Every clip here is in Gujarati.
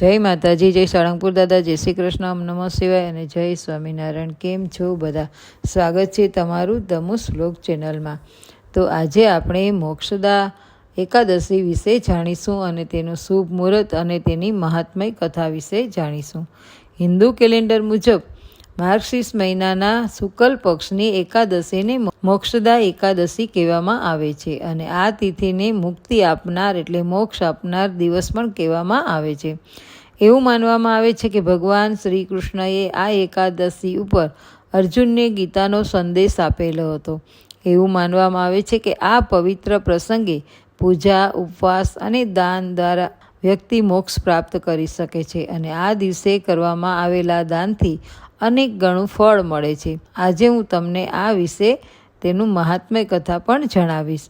જય માતાજી, જય સાળંગપુર દાદા, જય શ્રી કૃષ્ણ, નમો શિવાય અને જય સ્વામિનારાયણ. કેમ છો બધા? સ્વાગત છે તમારું ધમુ શ્લોક ચેનલમાં. તો આજે આપણે મોક્ષદા એકાદશી વિશે જાણીશું અને તેનું શુભ મુહૂર્ત અને તેની મહાત્મય કથા વિશે જાણીશું. હિન્દુ કેલેન્ડર મુજબ માર્ગશીર્ષ મહિનાના શુક્લ પક્ષની એકાદશીને મોક્ષદા એકાદશી કહેવામાં આવે છે અને આ તિથિને મુક્તિ આપનાર એટલે મોક્ષ આપનાર દિવસ પણ કહેવામાં આવે છે. એવું માનવામાં આવે છે કે ભગવાન શ્રી કૃષ્ણએ આ એકાદશી ઉપર અર્જુનને ગીતાનો સંદેશ આપેલો હતો. એવું માનવામાં આવે છે કે આ પવિત્ર પ્રસંગે પૂજા, ઉપવાસ અને દાન દ્વારા વ્યક્તિ મોક્ષ પ્રાપ્ત કરી શકે છે અને આ દિવસે કરવામાં આવેલા દાનથી અનેક ગણું ફળ મળે છે. આજે હું તમને આ વિશે તેનું મહાત્મય કથા પણ જણાવીશ.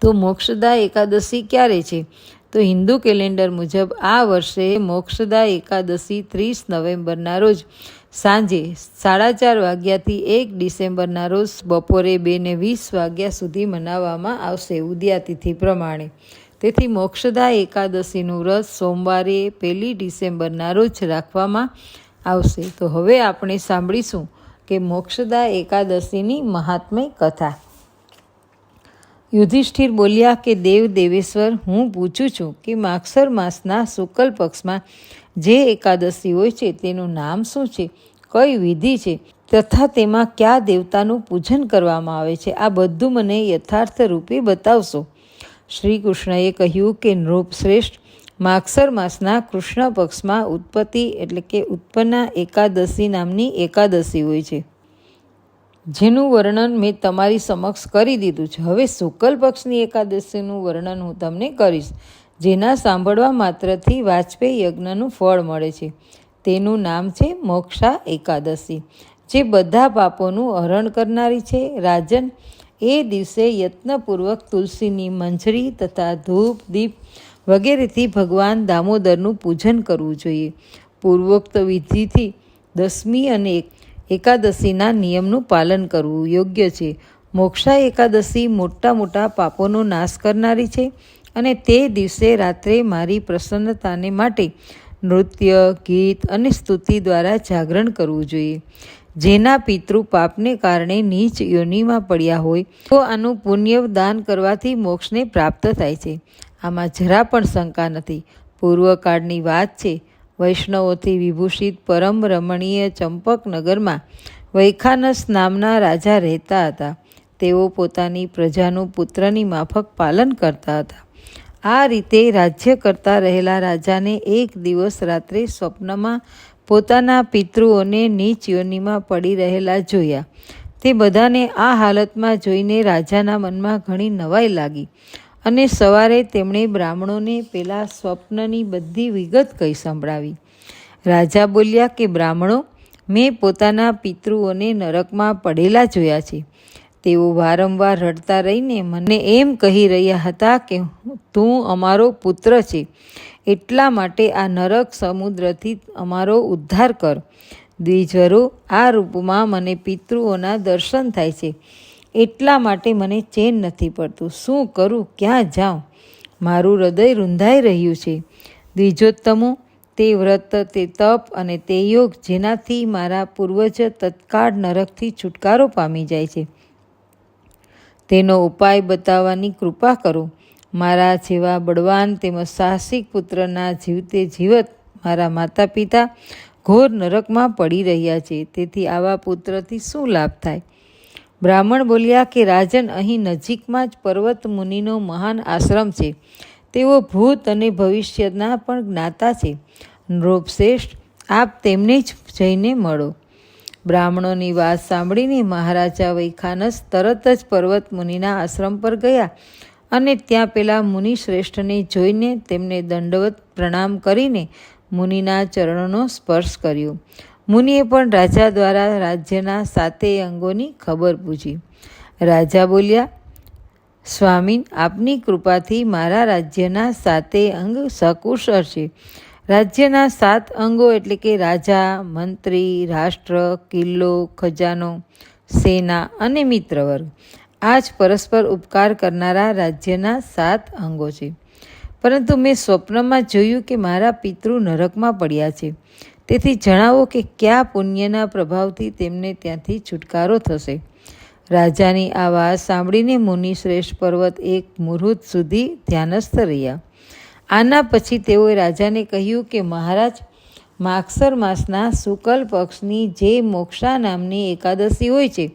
તો મોક્ષદા એકાદશી ક્યારે છે? તો હિન્દુ કેલેન્ડર મુજબ આ વર્ષે મોક્ષદા એકાદશી ત્રીસ નવેમ્બરના રોજ. સાંજે સાડા ચાર વાગ્યાથી એક ડિસેમ્બરના રોજ બપોરે બે ને વીસ વાગ્યા સુધી મનાવવામાં આવશે ઉદ્યાતિથિ પ્રમાણે. તેથી મોક્ષદા એકાદશીનું વ્રત સોમવારે પહેલી ડિસેમ્બરના રોજ રાખવામાં આવશે. તો હવે આપણે સાંભળીશું કે મોક્ષદા એકાદશીની મહાત્મય કથા. યુધિષ્ઠિર બોલ્યા કે, દેવ દેવેશ્વર, હું પૂછું છું કે માગસર માસના શુક્લ પક્ષમાં જે એકાદશી હોય છે, તેનું નામ શું છે? કઈ વિધિ છે? તથા તેમાં કયા દેવતાનું પૂજન કરવામાં આવે છે? આ બધું મને યથાર્થ રૂપે બતાવશો. શ્રી કૃષ્ણએ કહ્યું કે, નૃપ શ્રેષ્ઠ માગસર માસના કૃષ્ણ પક્ષમાં ઉત્પત્તિ એટલે કે ઉત્પન્ના એકાદશી નામની એકાદશી હોય છે. જેનું વર્ણન મેં તમારી સમક્ષ કરી દીધું છે. હવે શુક્લ પક્ષની એકાદશીનું વર્ણન હું તમને કરીશ. જેના સાંભળવા માત્રથી વાજપેયી યજ્ઞનું ફળ મળે છે. તેનું નામ છે મોક્ષા એકાદશી. જે બધા પાપોનું હરણ કરનારી છે. રાજન, એ દિવસે યત્નપૂર્વક તુલસીની મંજરી તથા ધૂપ, દીપ વગેરેથી ભગવાન દામોદરનું પૂજન કરવું જોઈએ. પૂર્વોક્ત વિધિથી દસમી અને એકાદશીના નિયમનું પાલન કરવું યોગ્ય છે. મોક્ષા એકાદશી મોટા મોટા પાપોનો નાશ કરનારી છે અને તે દિવસે રાત્રે મારી પ્રસન્નતાને માટે નૃત્ય, ગીત અને સ્તુતિ દ્વારા જાગરણ કરવું જોઈએ. જેના પિતૃ પાપને કારણે નીચ યોનિમાં પડ્યા હોય તો આનું પુણ્ય દાન કરવાથી મોક્ષને પ્રાપ્ત થાય છે. આમાં જરા પણ શંકા નથી. પૂર્વકાળની વાત છે, વૈષ્ણવોથી વિભૂષિત પરમ રમણીય ચંપકનગરમાં વૈખાનસ નામના રાજા રહેતા હતા. તેઓ પોતાની પ્રજાનું પુત્રની માફક પાલન કરતા હતા. આ રીતે રાજ્ય કરતા રહેલા રાજાને એક દિવસ રાત્રે સ્વપ્નમાં પોતાના પિતૃઓને નીચ યોનિમાં પડી રહેલા જોયા. તે બધાને આ હાલતમાં જોઈને રાજાના મનમાં ઘણી નવાઈ લાગી. અને સવારે તેમણે બ્રાહ્મણોને પેલા સ્વપ્નની બધી વિગત કહી સંભળાવી. રાજા બોલ્યા કે, બ્રાહ્મણો, મેં પોતાના પિતૃઓને નરકમાં પડેલા જોયા છે. તેઓ વારંવાર રડતા રહીને મને એમ કહી રહ્યા હતા કે, તું અમારો પુત્ર છે. એટલા માટે આ નરક સમુદ્રથી અમારો ઉદ્ધાર કર. દ્વિજરો આ રૂપમાં મને પિતૃઓના દર્શન થાય છે. એટલા માટે મને ચેન નથી પડતું. શું કરું? ક્યાં જાઉં? મારું હૃદય રૂંધાઈ રહ્યું છે. દ્વિજોત્તમો, તે વ્રત, તે તપ અને તે યોગ જેનાથી મારા પૂર્વજ તત્કાળ નરકથી છુટકારો પામી જાય છે. તેનો ઉપાય બતાવવાની કૃપા કરો. મારા જેવા બળવાન તેમજ સાહસિક પુત્રના જીવતે જીવત મારા માતા પિતા ઘોર નરકમાં પડી રહ્યા છે. તેથી આવા પુત્રથી શું લાભ થાય? બ્રાહ્મણ બોલ્યા કે, રાજન, અહીં નજીકમાં જ પર્વત મુનિનો મહાન આશ્રમ છે. તેઓ ભૂત અને ભવિષ્યના પણ જ્ઞાતા છે. નૃપશ્રેષ્ઠ, આપ તેમને જ જઈને મળો. બ્રાહ્મણોની વાત સાંભળીને મહારાજા વૈખાનસ તરત જ પર્વત મુનિના આશ્રમ પર ગયા અને ત્યાં પેલા મુનિ શ્રેષ્ઠને જોઈને તેમને દંડવત પ્રણામ કરીને મુનિના ચરણોનો સ્પર્શ કર્યો. મુનિએ પણ રાજા દ્વારા રાજ્યના સાતેય અંગોની ખબર પૂછી. રાજા બોલ્યા, સ્વામી, આપની કૃપાથી મારા રાજ્યના સાતેય અંગ સકુશળ છે રાજ્યના સાત અંગો એટલે કે રાજા, મંત્રી, રાષ્ટ્ર, કિલ્લો, ખજાનો, સેના અને મિત્રવર્ગ. આ જ પરસ્પર ઉપકાર કરનારા રાજ્યના સાત અંગો છે. પરંતુ મેં સ્વપ્નમાં જોયું કે મારા પિતૃ નરકમાં પડ્યા છે. તેથી જણાવો કે કયા પુણ્યના પ્રભાવથી તેમને ત્યાંથી છુટકારો થશે? રાજાની આ વાત સાંભળીને મુનિ શ્રેષ્ઠ પર્વત એક મુહૂર્ત સુધી ધ્યાનસ્થ રહ્યા. આના પછી તેઓએ રાજાને કહ્યું કે મહારાજ, માગસર માસના શુકલ પક્ષની જે મોક્ષા નામની એકાદશી હોય છે,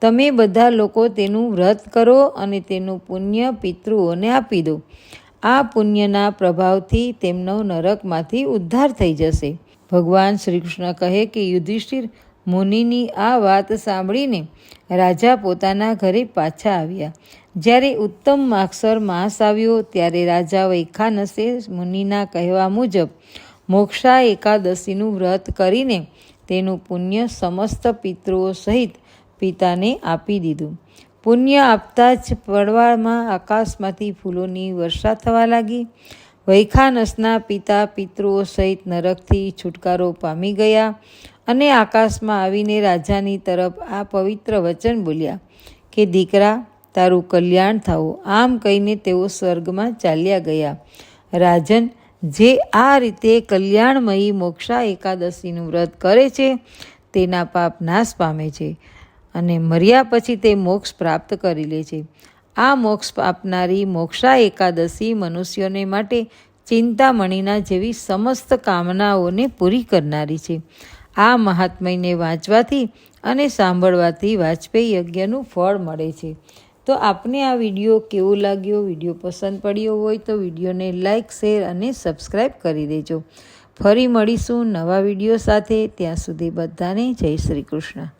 તમે બધા લોકો તેનું વ્રત કરો અને તેનું પુણ્ય પિતૃઓને આપી દો. આ પુણ્યના પ્રભાવથી તેમનો નરકમાંથી ઉદ્ધાર થઈ જશે. ભગવાન શ્રી કૃષ્ણ કહે કે યુધિષ્ઠિર મુનિની આ વાત સાંભળીને રાજા પોતાના ઘરે પાછા આવ્યા. જ્યારે ઉત્તમ માક્ષર માસ આવ્યો, ત્યારે રાજા વૈખાનસે મુનિના કહેવા મુજબ મોક્ષા એકાદશીનું વ્રત કરીને તેનું પુણ્ય સમસ્ત પિતૃઓ સહિત પિતાને આપી દીધું. પુણ્ય આપતા જ પડવાળમાં આકાશમાંથી ફૂલોની વર્ષા થવા લાગી. વૈખાનસના પિતા, પિતૃઓ સહિત નરકથી છુટકારો પામી ગયા અને આકાશમાં આવીને રાજાની તરફ આ પવિત્ર વચન બોલ્યા કે, દીકરા, તારું કલ્યાણ થવું આમ કહીને તેઓ સ્વર્ગમાં ચાલ્યા ગયા. રાજન, જે આ રીતે કલ્યાણમયી મોક્ષા એકાદશીનું વ્રત કરે છે, તેના પાપ નાશ પામે છે અને મર્યા પછી તે મોક્ષ પ્રાપ્ત કરી લે છે. આ મોક્ષ આપનારી મોક્ષા એકાદશી મનુષ્યોને માટે ચિંતામણીના જેવી સમસ્ત કામનાઓને પૂરી કરનારી છે. આ મહાત્મયને વાંચવાથી અને સાંભળવાથી વાજપેયી યજ્ઞનું ફળ મળે છે. તો આપને આ વીડિયો કેવો લાગ્યો? વીડિયો પસંદ પડ્યો હોય તો વિડીયોને લાઇક શેર અને સબસ્ક્રાઈબ કરી દેજો. ફરી મળીશું નવા વીડિયો સાથે. ત્યાં સુધી બધાને જય શ્રી કૃષ્ણ.